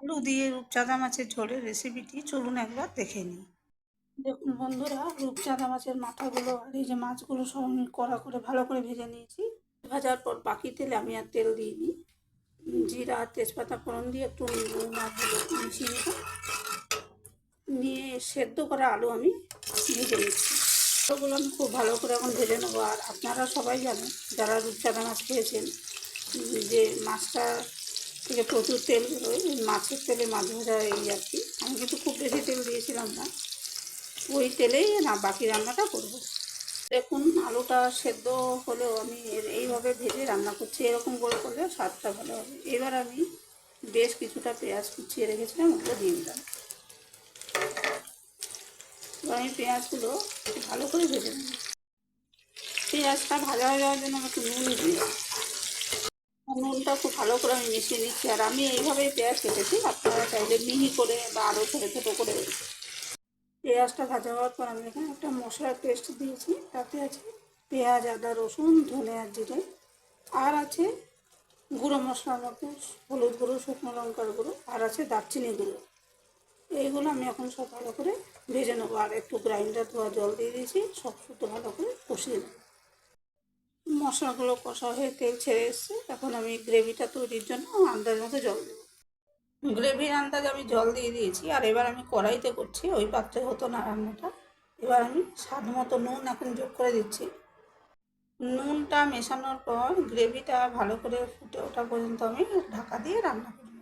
আলু দিয়ে রূপচাঁদা মাছের ঝোলের রেসিপিটি চলুন একবার দেখে নিই। দেখুন বন্ধুরা, রূপচাঁদা মাছের মাথাগুলো আর এই যে মাছগুলো সব আমি কড়া করে ভালো করে ভেজে নিয়েছি। ভাজার পর বাকি তেলে আমি আর তেল দিয়ে দিইনি জিরা আর তেজপাতা ফোড়ন দিয়ে একটু মাছগুলো মিশিয়ে নিলাম। নিয়ে সেদ্ধ করা আলু আমি ভেজে নিচ্ছি। আলুগুলো আমি খুব ভালো করে এখন ভেজে নেব। আর আপনারা সবাই জানেন, যারা রূপচাঁদা মাছ খেয়েছেন, যে মাছটা থেকে প্রচুর তেল বেরোয় মাছের তেলে মাছ ভাজা এই আর কি। আমি কিন্তু খুব বেশি তেল দিয়েছিলাম না। ওই তেলেই না, বাকি রান্নাটা করব। দেখুন, আলুটা সেদ্ধ হলেও আমি এইভাবে ভেজে রান্না করছি, এরকম করে করলে স্বাদটা ভালো হবে। এবার আমি বেশ কিছুটা পেঁয়াজ কুচিয়ে রেখেছিলাম, ওগুলো দিয়ে দিলাম। এবার আমি পেঁয়াজগুলো ভালো করে ভেজে নেব। পেঁয়াজটা ভাজা হয়ে যাওয়ার জন্য আমি একটু নুন দিয়ে নুনটা খুব ভালো করে আমি মিশিয়ে নিচ্ছি আর আমি এইভাবেই পেঁয়াজ কেটেছি। আপনারা চাইলে মিহি করে বা আরও ছোটো ছোটো করে পেঁয়াজটা ভাজা হওয়ার পর আমি এখানে একটা মশলার পেস্ট দিয়েছি। তাতে আছে পেঁয়াজ, আদা, রসুন, ধনে আর জিরে। আর আছে গুঁড়ো মশলার মধ্যে হলুদ গুঁড়ো, শুকনো লঙ্কার গুঁড়ো, আর আছে দারচিনি গুঁড়ো। এইগুলো আমি এখন সব ভালো করে ভেজে নেব। আর একটু গ্রাইন্ডার ধোয়া জল দিয়ে দিয়েছি, সব শুদ্ধ ভালো করে কষিয়ে নেব। মশলাগুলো কষা হয়ে তেল ছেড়ে এসছে। এখন আমি গ্রেভিটা তৈরির জন্য আন্দাজ মতো জল দেবো। গ্রেভির আন্দাজ আমি জল দিয়ে দিয়েছি, আর এবার আমি কড়াইতে করছি ওই পাত্রে হতো না রান্নাটা। এবার আমি স্বাদ মতো নুন এখন যোগ করে দিচ্ছি। নুনটা মেশানোর পর গ্রেভিটা ভালো করে ফুটে ওঠা পর্যন্ত আমি ঢাকা দিয়ে রান্না করি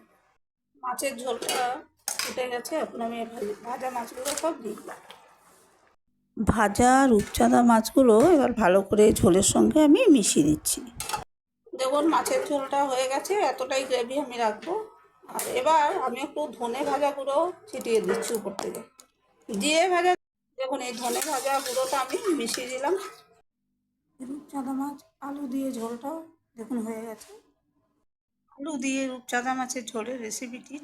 মাছের ঝোলটা ফুটে গেছে, এখন আমি ভাজ- মাছগুলো সব দিয়ে দিলাম। ভাজা রূপচাঁদা মাছগুলো এবার ভালো করে ঝোলের সঙ্গে আমি মিশিয়ে দিচ্ছি। দেখুন, মাছের ঝোলটা হয়ে গেছে, এতটাই গ্রেভি আমি রাখব। আর এবার আমি একটু ধনে ভাজা গুঁড়ো ছিটিয়ে দিচ্ছি উপর থেকে। দিয়ে ভাজা, দেখুন, এই ধনে ভাজা গুঁড়োটা আমি মিশিয়ে দিলাম। রূপচাঁদা মাছ, আলু দিয়ে ঝোলটাও দেখুন, হয়ে গেছে। আলু দিয়ে রূপচাঁদা মাছের ঝোলের রেসিপিটি